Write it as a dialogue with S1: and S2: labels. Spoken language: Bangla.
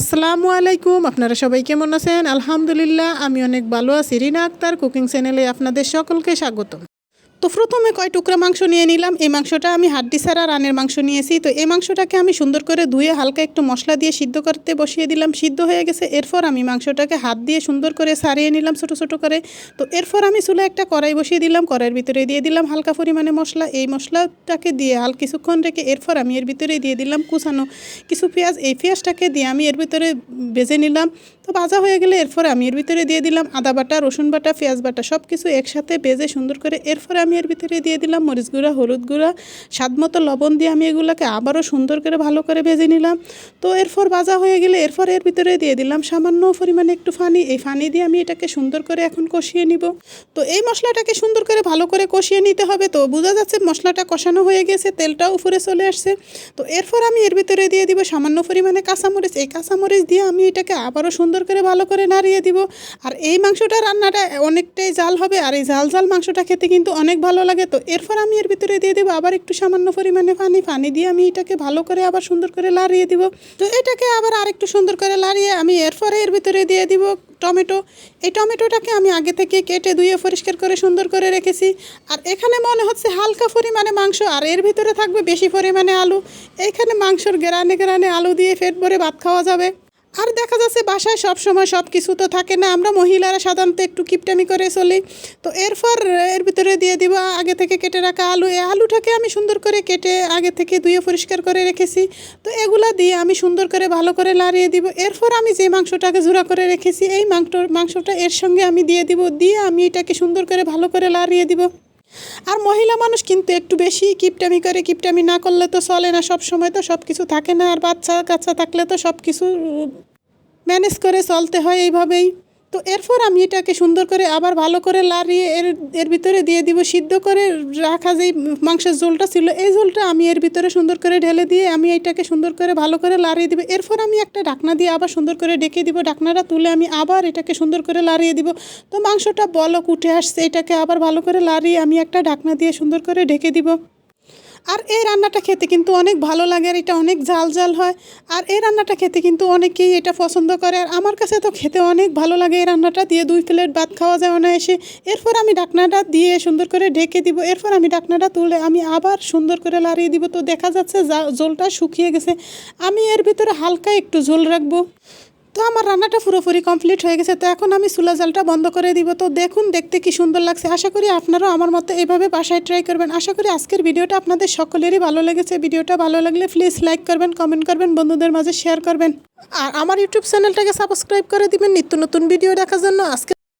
S1: আসসালামু আলাইকুম। আপনারা সবাই কেমন আছেন? আলহামদুলিল্লাহ, আমি অনেক ভালো আছি। রিনা আক্তার, কুকিং চ্যানেলে আপনাদের সকলকে স্বাগতম। তো প্রথমে কয় টুকরা মাংস নিয়ে নিলাম। এই মাংসটা আমি হাড্ডি ছাড়া রানের মাংস নিয়েছি। তো এই মাংসটাকে আমি সুন্দর করে ধুয়ে হালকা একটু মশলা দিয়ে সিদ্ধ করতে বসিয়ে দিলাম। সিদ্ধ হয়ে গেছে। এরপর আমি মাংসটাকে হাত দিয়ে সুন্দর করে সারিয়ে নিলাম ছোটো ছোটো করে। তো এরপর আমি চুলে একটা কড়াই বসিয়ে দিলাম। কড়াইয়ের ভিতরে দিয়ে দিলাম হালকা পরিমাণে মশলা। এই মশলাটাকে দিয়ে হাল কিছুক্ষণ রেখে এরপর আমি এর ভিতরে দিয়ে দিলাম কুচানো কিছু পেঁয়াজ। এই পেঁয়াজটাকে দিয়ে আমি এর ভিতরে ভেজে নিলাম। তো ভাজা হয়ে গেলে এরপর আমি এর ভিতরে দিয়ে দিলাম আদা বাটা, রসুন বাটা, পেঁয়াজ বাটা সব কিছু একসাথে ভেজে সুন্দর করে। এরপরে আমি এর ভিতরে দিয়ে দিলাম, মরিচ গুঁড়া, হলুদ গুঁড়া, স্বাদ মতো লবণ দিয়ে আমি এগুলোকে আবারও সুন্দর করে ভালো করে ভেজে নিলাম। তো এরপর ভাজা হয়ে গেলে এরপর এর ভিতরে দিয়ে দিলাম সামান্য পরিমাণে একটু ফানি। এই ফানি দিয়ে আমি এটাকে সুন্দর করে এখন কষিয়ে নিব। তো এই মশলাটাকে সুন্দর করে ভালো করে কষিয়ে নিতে হবে। তো বোঝা যাচ্ছে মশলাটা কষানো হয়ে গেছে, তেলটাও উপরে চলে আসছে। তো এরপর আমি এর ভিতরে দিয়ে দিব সামান্য পরিমাণে কাঁচামরিচ। এই কাঁচামরিচ দিয়ে আমি এটাকে আবারও সুন্দর করে ভালো করে নাড়িয়ে দিব। আর এই মাংসটা রান্নাটা অনেকটাই জাল হবে। আর এই জাল জাল মাংসটা খেতে কিন্তু অনেক ভালো লাগে, তো এরপর আমি এর ভিতরে দিয়ে দেবো আবার একটু সামান্য পরিমাণে পানি। পানি দিয়ে আমি এটাকে ভালো করে আবার সুন্দর করে লাড়িয়ে দিব। তো এটাকে আবার আরেকটু সুন্দর করে লাড়িয়ে আমি এরপরে এর ভিতরে দিয়ে দিব টমেটো। এই টমেটোটাকে আমি আগে থেকে কেটে ধুয়ে পরিষ্কার করে সুন্দর করে রেখেছি। আর এখানে মনে হচ্ছে হালকা পরিমাণে মাংস, আর এর ভিতরে থাকবে বেশি পরিমাণে আলু। এইখানে মাংসর গ্রানে গ্রানে আলু দিয়ে পেট ভরে ভাত খাওয়া যাবে। আর দেখা যাচ্ছে বাসায় সব সময় সব কিছু তো থাকে না। আমরা মহিলারা সাধারণত একটু কিপটামি করে চলি। তো এরপর, এর ভিতরে দিয়ে দিব আগে থেকে কেটে রাখা আলু। এই আলুটাকে আমি সুন্দর করে কেটে আগে থেকে ধুয়ে পরিষ্কার করে রেখেছি। তো এগুলা দিয়ে আমি সুন্দর করে ভালো করে লাড়িয়ে দিব। এরপর আমি যে মাংসটাকে ঝুরা করে রেখেছি, এই মাংস মাংসটা এর সঙ্গে আমি দিয়ে দিব। দিয়ে আমি এটাকে সুন্দর করে ভালো করে লাড়িয়ে দিব। আর মহিলা মানুষ কিন্তু একটু বেশি কিপটামি করে, কিপটামি না করলে তো চলে না সব সময় তো সব কিছু থাকে না। আর বাচ্চা কাচ্চা থাকলে তো সব কিছু ম্যানেজ করে চলতে হয় এইভাবেই। তো এরপর আমি এটাকে সুন্দর করে আবার ভালো করে লাড়িয়ে এর এর ভিতরে দিয়ে দিব, সিদ্ধ করে রাখা যেই মাংসের ঝোলটা ছিল, এই ঝোলটা আমি এর ভিতরে সুন্দর করে ঢেলে দিয়ে আমি এটাকে সুন্দর করে ভালো করে লাড়িয়ে দিব। এরপর আমি একটা ঢাকনা দিয়ে আবার সুন্দর করে ডেকে দিব ঢাকনাটা তুলে আমি আবার এটাকে সুন্দর করে লাড়িয়ে দিব। তো মাংসটা বলক উঠে আসছে, এটাকে আবার ভালো করে লাড়িয়ে আমি একটা ঢাকনা দিয়ে সুন্দর করে ঢেকে দিব। আর এই রান্নাটা খেতে কিন্তু অনেক ভালো লাগে আর এটা অনেক ঝাল ঝাল হয়। আর এই রান্নাটা খেতে কিন্তু অনেকেই এটা পছন্দ করে। আর আমার কাছে তো খেতে অনেক ভালো লাগে এই রান্নাটা। দিয়ে দুই প্লেট ভাত খাওয়া যায় অনায়াসে। এরপর আমি ডাকনাটা দিয়ে সুন্দর করে ঢেকে দিব। এরপর আমি ডাকনাটা তুলে আমি আবার সুন্দর করে লাড়িয়ে দিব। তো দেখা যাচ্ছে জলটা শুকিয়ে গেছে। আমি এর ভিতরে হালকা একটু ঝোল রাখব। তো আমার রান্নাটা পুরোপুরি কমপ্লিট হয়ে গেছে। তো এখন আমি চুলা জালটা বন্ধ করে দিব। তো দেখুন, দেখতে কি সুন্দর লাগছে। আশা করি আপনারাও আমার মতো এভাবে বাসায় ট্রাই করবেন। আশা করি আজকের ভিডিওটা আপনাদের সকলেরই ভালো লেগেছে। ভিডিওটা ভালো লাগলে প্লিজ লাইক করবেন কমেন্ট করবেন, বন্ধুদের মাঝে শেয়ার করবেন। আর আমার ইউটিউব চ্যানেলটাকে সাবস্ক্রাইব করে দিবেন। নিত্য নতুন ভিডিও দেখার জন্য আজকে